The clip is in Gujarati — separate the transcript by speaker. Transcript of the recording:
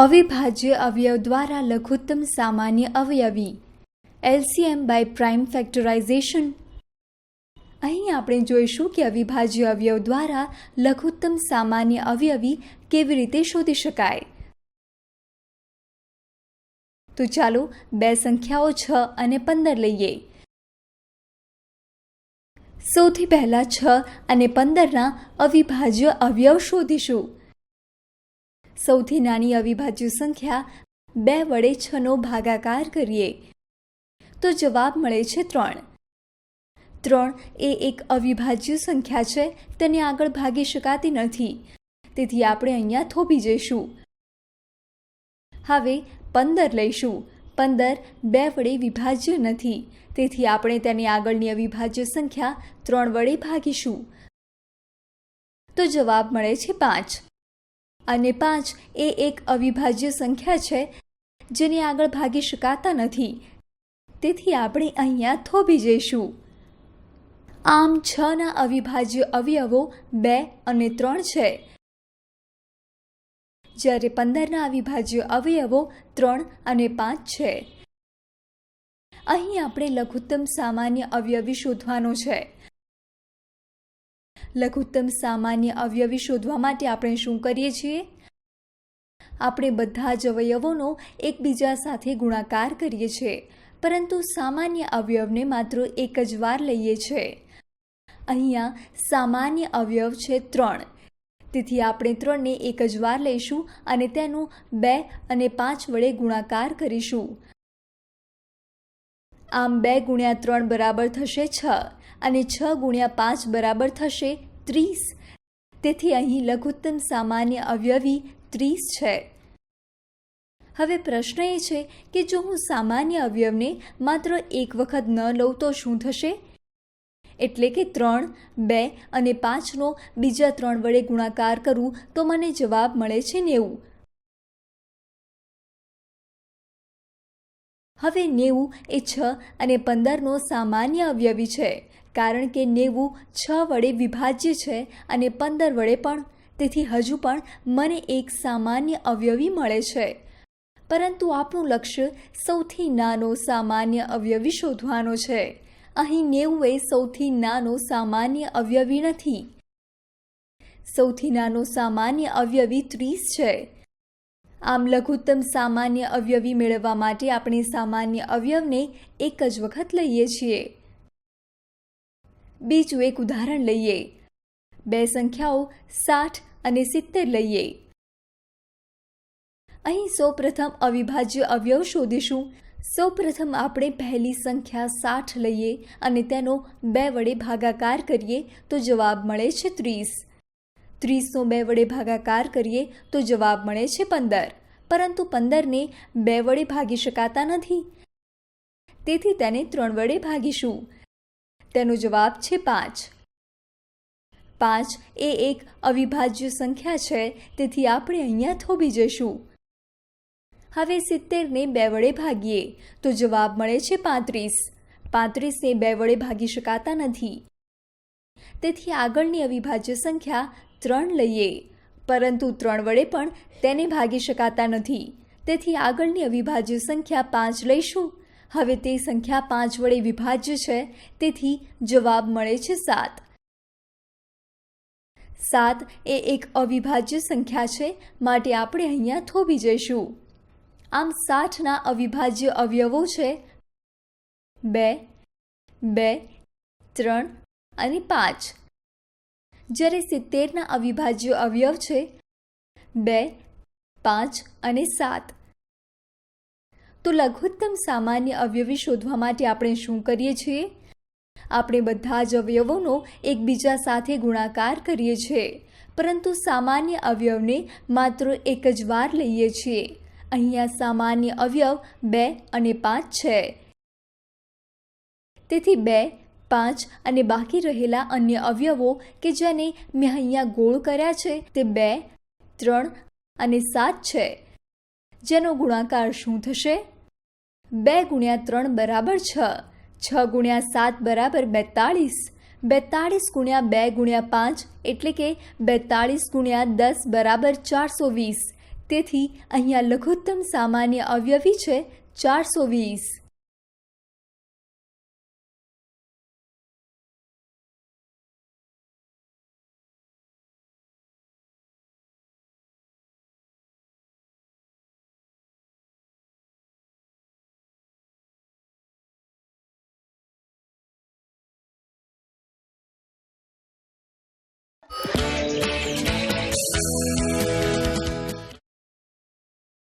Speaker 1: અવિભાજ્ય અવયવ દ્વારા લઘુત્તમ સામાન્ય અવયવી. LCM by prime factorisation. અહીં આપણે જોઈશું કે અવિભાજ્ય અવયવ દ્વારા લઘુત્તમ સામાન્ય અવયવી કેવી રીતે શોધી શકાય. તો ચાલો બે સંખ્યાઓ છ અને પંદર લઈએ. સૌથી પહેલા છ અને પંદરના અવિભાજ્ય અવયવ શોધીશું. સૌથી નાની અવિભાજ્ય સંખ્યા બે વડે છનો ભાગાકાર કરીએ. તો જવાબ મળે છે ત્રણ. ત્રણ એ એક અવિભાજ્ય સંખ્યા છે, તેને આગળ ભાગી શકાતી નથી. તેથી આપણે અહીંયા થોભી જઈશું. હવે પંદર લઈશું. પંદર બે વડે વિભાજ્ય નથી. તેથી આપણે તેની આગળની અવિભાજ્ય સંખ્યા ત્રણ વડે ભાગીશું. તો જવાબ મળે છે પાંચ. અને પાંચ એ એક અવિભાજ્ય સંખ્યા છે, જેને આગળ ભાગી શકાતા નથી. તેથી આપણે અહીંયા થોભી જઈશું. આમ છના અવિભાજ્ય અવયવો બે અને ત્રણ છે. જ્યારે પંદરના અવિભાજ્ય અવયવો ત્રણ અને પાંચ છે. અહીં આપણે લઘુત્તમ સામાન્ય અવયવી શોધવાનો છે. લઘુત્તમ સામાન્ય અવયવી શોધવા માટે આપણે શું કરીએ છીએ? આપણે બધા જ અવયવોનો એકબીજા સાથે ગુણાકાર કરીએ છીએ, પરંતુ સામાન્ય અવયવને માત્ર એક જ વાર લઈએ છીએ. અહીંયા સામાન્ય અવયવ છે ત્રણ. તેથી આપણે ત્રણને એક જ વાર લઈશું અને તેનું બે અને પાંચ વડે ગુણાકાર કરીશું. આમ બે ગુણ્યા ત્રણ બરાબર થશે છ અને છ ગુણ્યા પાંચ બરાબર થશે ત્રીસ. તેથી અહીં લઘુત્તમ સામાન્ય અવયવી ત્રીસ છે. હવે પ્રશ્ન એ છે કે જો હું સામાન્ય અવયવને માત્ર એક વખત ન લઉં તો શું થશે? એટલે કે ત્રણ, બે અને પાંચનો બીજા ત્રણ વડે ગુણાકાર કરું તો મને જવાબ મળે છે નેવું. હવે નેવું એ છ અને પંદરનો સામાન્ય અવયવી છે, કારણ કે નેવું છ વડે વિભાજ્ય છે અને પંદર વડે પણ. તેથી હજુ પણ મને એક સામાન્ય અવયવી મળે છે. પરંતુ આપણું લક્ષ્ય સૌથી નાનો સામાન્ય અવયવી શોધવાનો છે. અહીં નેવું એ સૌથી નાનો સામાન્ય અવયવી નથી. સૌથી નાનો સામાન્ય અવયવી ત્રીસ છે. આમ લઘુત્તમ સામાન્ય અવયવી મેળવવા માટે આપણે સામાન્ય અવયવને એક જ વખત લઈએ છીએ. બીજું એક ઉદાહરણ લઈએ. બે સંખ્યાઓ સાઠ અને સિત્તેર લઈએ. અહીં સૌપ્રથમ અવિભાજ્ય અવયવ શોધીશું. સૌપ્રથમ આપણે પહેલી સંખ્યા સાઠ લઈએ અને તેનો બે વડે ભાગાકાર કરીએ તો જવાબ મળે છે ત્રીસ. ત્રીસનો બે વડે ભાગાકાર કરીએ તો જવાબ મળે છે પંદર. પરંતુ પંદરને બે વડે ભાગી શકાતા નથી. તેથી તેને ત્રણ વડે ભાગીશું. તેનો જવાબ છે પાંચ. પાંચ એ એક અવિભાજ્ય સંખ્યા છે, તેથી આપણે અહીંયા થોભી જઈશું. હવે સિત્તેરને બે વડે ભાગીએ, તો જવાબ મળે છે પાંત્રીસ. પાંત્રીસને બે વડે ભાગી શકાતા નથી. તેથી આગળની અવિભાજ્ય સંખ્યા ત્રણ લઈએ. પરંતુ ત્રણ વડે પણ તેને ભાગી શકાતા નથી. તેથી આગળની અવિભાજ્ય સંખ્યા પાંચ લઈશું. હવે તે સંખ્યા પાંચ વડે વિભાજ્ય છે. તેથી જવાબ મળે છે સાત. સાત એ એક અવિભાજ્ય સંખ્યા છે. માટે આપણે અહીંયા થોભી જઈશું. આમ સાઠના અવિભાજ્ય અવયવો છે. બે બે, ત્રણ અને પાંચ. જ્યારે સિત્તેરના અવિભાજ્ય અવયવ છે, બે, પાંચ અને સાત. તો લઘુત્તમ સામાન્ય અવયવી શોધવા માટે આપણે શું કરીએ છીએ? આપણે બધા જ અવયવોનો એકબીજા સાથે ગુણાકાર કરીએ છીએ, પરંતુ સામાન્ય અવયવને માત્ર એક જ વાર લઈએ છીએ. અહીંયા સામાન્ય અવયવ બે અને પાંચ છે. તેથી બે પાંચ અને બાકી રહેલા અન્ય અવયવો કે જેને મેં અહીંયા ગોળ કર્યા છે તે બે, ત્રણ અને સાત છે. જેનો ગુણાકાર શું થશે? બે ગુણ્યા ત્રણ બરાબર છ. છ ગુણ્યા સાત બરાબર બેતાળીસ. બેતાળીસ ગુણ્યા બે ગુણ્યા પાંચ એટલે કે બેતાળીસ ગુણ્યા દસ બરાબર ચારસો વીસ. તેથી અહીંયા લઘુત્તમ સામાન્ય અવયવી છે ચારસો વીસ.